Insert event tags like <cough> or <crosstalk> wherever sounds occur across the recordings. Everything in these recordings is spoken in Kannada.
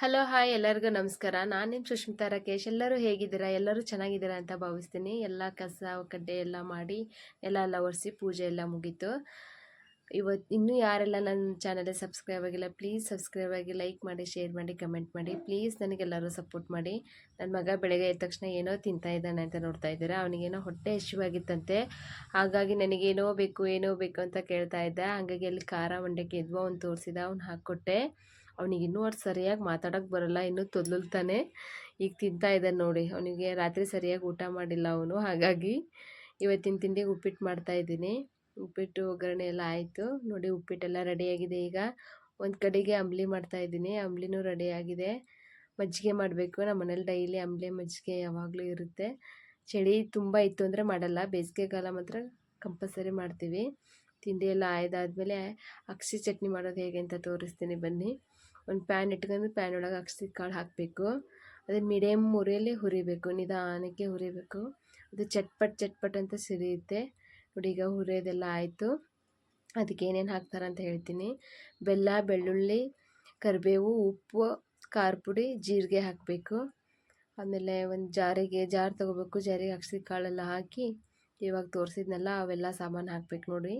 ಹಲೋ ಹಾಯ್ ಎಲ್ಲರಿಗೂ ನಮಸ್ಕಾರ. ನಾನು ನಿಮ್ಮ ಸುಷ್ಮಿತಾ ರಾಕೇಶ್. ಎಲ್ಲರೂ ಹೇಗಿದ್ದೀರಾ? ಎಲ್ಲರೂ ಚೆನ್ನಾಗಿದ್ದೀರಾ ಅಂತ ಭಾವಿಸ್ತೀನಿ. ಎಲ್ಲ ಕಸ, ಕಡ್ಡೆ ಎಲ್ಲ ಮಾಡಿ, ಎಲ್ಲ ಎಲ್ಲ ಒರೆಸಿ ಪೂಜೆ ಎಲ್ಲ ಮುಗೀತು. ಇವತ್ತು ಇನ್ನೂ ಯಾರೆಲ್ಲ ನನ್ನ ಚಾನಲ್ಗೆ ಸಬ್ಸ್ಕ್ರೈಬ್ ಆಗಿಲ್ಲ ಪ್ಲೀಸ್ ಸಬ್ಸ್ಕ್ರೈಬ್ ಆಗಿ ಲೈಕ್ ಮಾಡಿ ಶೇರ್ ಮಾಡಿ ಕಮೆಂಟ್ ಮಾಡಿ. ಪ್ಲೀಸ್ ನನಗೆಲ್ಲರೂ ಸಪೋರ್ಟ್ ಮಾಡಿ. ನನ್ನ ಮಗ ಬೆಳಗ್ಗೆ ಎದ್ದ ತಕ್ಷಣ ಏನೋ ತಿಂತಾ ಇದ್ದಾನೆ ಅಂತ ನೋಡ್ತಾ ಇದ್ದೀರಾ? ಅವನಿಗೇನೋ ಹೊಟ್ಟೆ ಹಸಿವಾಗಿತ್ತಂತೆ. ಹಾಗಾಗಿ ನನಗೇನೋ ಬೇಕು, ಏನೋ ಬೇಕು ಅಂತ ಕೇಳ್ತಾ ಇದ್ದ. ಹಾಗಾಗಿ ಅಲ್ಲಿ ಖಾರ ಮಂಡಕ್ಕೆ ಎದ್ವೋ ಅವ್ನು ತೋರಿಸಿದ, ಅವ್ನು ಹಾಕ್ಕೊಟ್ಟೆ. ಅವ್ನಿಗೆ ಇನ್ನೂ ಅಷ್ಟು ಸರಿಯಾಗಿ ಮಾತಾಡೋಕ್ಕೆ ಬರೋಲ್ಲ, ಇನ್ನೂ ತೊದಲುತ್ತಾನೆ ಈಗ ತಿಂತಾ ಇದ್ದಾನೆ ನೋಡಿ, ಅವನಿಗೆ ರಾತ್ರಿ ಸರಿಯಾಗಿ ಊಟ ಮಾಡಿಲ್ಲ ಅವನು. ಹಾಗಾಗಿ ಇವತ್ತಿನ ತಿಂಡಿಗೆ ಉಪ್ಪಿಟ್ಟು ಮಾಡ್ತಾಯಿದ್ದೀನಿ ಉಪ್ಪಿಟ್ಟು ಒಗ್ಗರಣೆ ಎಲ್ಲ ಆಯಿತು. ನೋಡಿ ಉಪ್ಪಿಟ್ಟೆಲ್ಲ ರೆಡಿಯಾಗಿದೆ. ಈಗ ಒಂದು ಕಡೆಗೆ ಅಂಬ್ಲಿ ಮಾಡ್ತಾಯಿದ್ದೀನಿ ಅಂಬ್ಲಿನೂ ರೆಡಿಯಾಗಿದೆ. ಮಜ್ಜಿಗೆ ಮಾಡಬೇಕು. ನಮ್ಮ ಮನೇಲಿ ಡೈಲಿ ಅಂಬ್ಲಿ ಮಜ್ಜಿಗೆ ಯಾವಾಗಲೂ ಇರುತ್ತೆ. ಚಳಿ ತುಂಬ ಇತ್ತು ಅಂದರೆ ಮಾಡಲ್ಲ. ಬೇಸಿಗೆಗಾಲ ಮಾತ್ರ ಕಂಪಲ್ಸರಿ ಮಾಡ್ತೀವಿ. ತಿಂಡಿ ಎಲ್ಲ ಆಯ್ದಾದಮೇಲೆ ಅಕ್ಷಿ ಚಟ್ನಿ ಮಾಡೋದು ಹೇಗೆ ಅಂತ ತೋರಿಸ್ತೀನಿ ಬನ್ನಿ. ಒಂದು ಪ್ಯಾನ್ ಇಟ್ಕೊಂಡು ಪ್ಯಾನ್ ಒಳಗೆ ಅಕ್ಷಿ ಕಾಳು ಹಾಕಬೇಕು. ಅದು ಮೀಡಿಯಮ್ ಉರಿಯಲ್ಲಿ ಹುರಿಬೇಕು, ನಿಧಾನಕ್ಕೆ ಹುರಿಬೇಕು. ಅದು ಚಟ್ಪಟ್ ಚಟ್ಪಟ್ ಅಂತ ಸಿರಿಯುತ್ತೆ. ನೋಡಿ ಈಗ ಹುರಿಯೋದೆಲ್ಲ ಆಯಿತು. ಅದಕ್ಕೆ ಏನೇನು ಹಾಕ್ತಾರೆ ಅಂತ ಹೇಳ್ತೀನಿ. ಬೆಲ್ಲ, ಬೆಳ್ಳುಳ್ಳಿ, ಕರಿಬೇವು, ಉಪ್ಪು, ಖಾರ ಪುಡಿ, ಜೀರಿಗೆ ಹಾಕಬೇಕು. ಆಮೇಲೆ ಒಂದು ಜಾರಿಗೆ, ಜಾರ್ ತೊಗೋಬೇಕು. ಜಾರಿಗೆ ಅಕ್ಷಿ ಕಾಳೆಲ್ಲ ಹಾಕಿ ಇವಾಗ ತೋರಿಸಿದ್ನಲ್ಲ, ಅವೆಲ್ಲ ಸಾಮಾನು ಹಾಕ್ಬೇಕು ನೋಡಿ.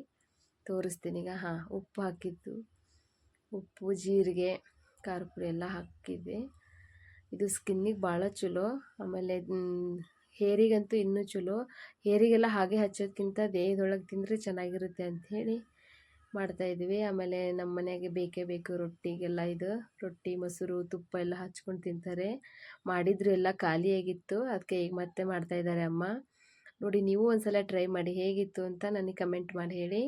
ತೋರಿಸ್ತೀನಿ. ಈಗ ಹಾಂ, ಉಪ್ಪು ಹಾಕಿದ್ದು. ಉಪ್ಪು, ಜೀರಿಗೆ ಖಾರ ಪುಡಿ ಎಲ್ಲ ಹಾಕಿದ್ವಿ ಇದು ಸ್ಕಿನ್ನಿಗೆ ಭಾಳ ಚಲೋ. ಆಮೇಲೆ ಹೇರಿಗಂತೂ ಇನ್ನೂ ಚಲೋ. ಹೇರಿಗೆಲ್ಲ ಹಾಗೆ ಹಚ್ಚೋದಕ್ಕಿಂತ ದೇಹದೊಳಗೆ ತಿಂದರೆ ಚೆನ್ನಾಗಿರುತ್ತೆ ಅಂಥೇಳಿ ಮಾಡ್ತಾಯಿದ್ವಿ ಆಮೇಲೆ ನಮ್ಮ ಮನೆಗೆ ಬೇಕೇ ಬೇಕು ರೊಟ್ಟಿಗೆಲ್ಲ ಇದು. ರೊಟ್ಟಿ, ಮೊಸರು, ತುಪ್ಪ ಎಲ್ಲ ಹಚ್ಕೊಂಡು ತಿಂತಾರೆ. ಮಾಡಿದ್ರು ಎಲ್ಲ ಖಾಲಿಯಾಗಿತ್ತು ಅದಕ್ಕೆ ಈಗ ಮತ್ತೆ ಮಾಡ್ತಾಯಿದ್ದಾರೆ ಅಮ್ಮ. ನೋಡಿ, ನೀವು ಒಂದು ಸಲ ಟ್ರೈ ಮಾಡಿ ಹೇಗಿತ್ತು ಅಂತ ನನಗೆ ಕಮೆಂಟ್ ಮಾಡಿ ಹೇಳಿ.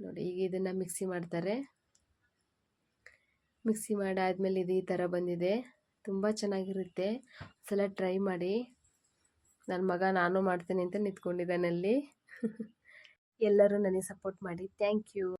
ನೋಡಿ, ಈಗ ಇದನ್ನು ಮಿಕ್ಸಿ ಮಾಡ್ತಾರೆ. ಮಿಕ್ಸಿ ಮಾಡಾದಮೇಲೆ ಇದು ಈ ಥರ ಬಂದಿದೆ. ತುಂಬ ಚೆನ್ನಾಗಿರುತ್ತೆ. ಸಲ ಟ್ರೈ ಮಾಡಿ. ನನ್ನ ಮಗ ನಾನು ಮಾಡ್ತೀನಿ ಅಂತ ನಿಂತ್ಕೊಂಡಿದ್ದಾನಲ್ಲಿ <laughs> ಎಲ್ಲರೂ ನನಗೆ ಸಪೋರ್ಟ್ ಮಾಡಿ. Thank you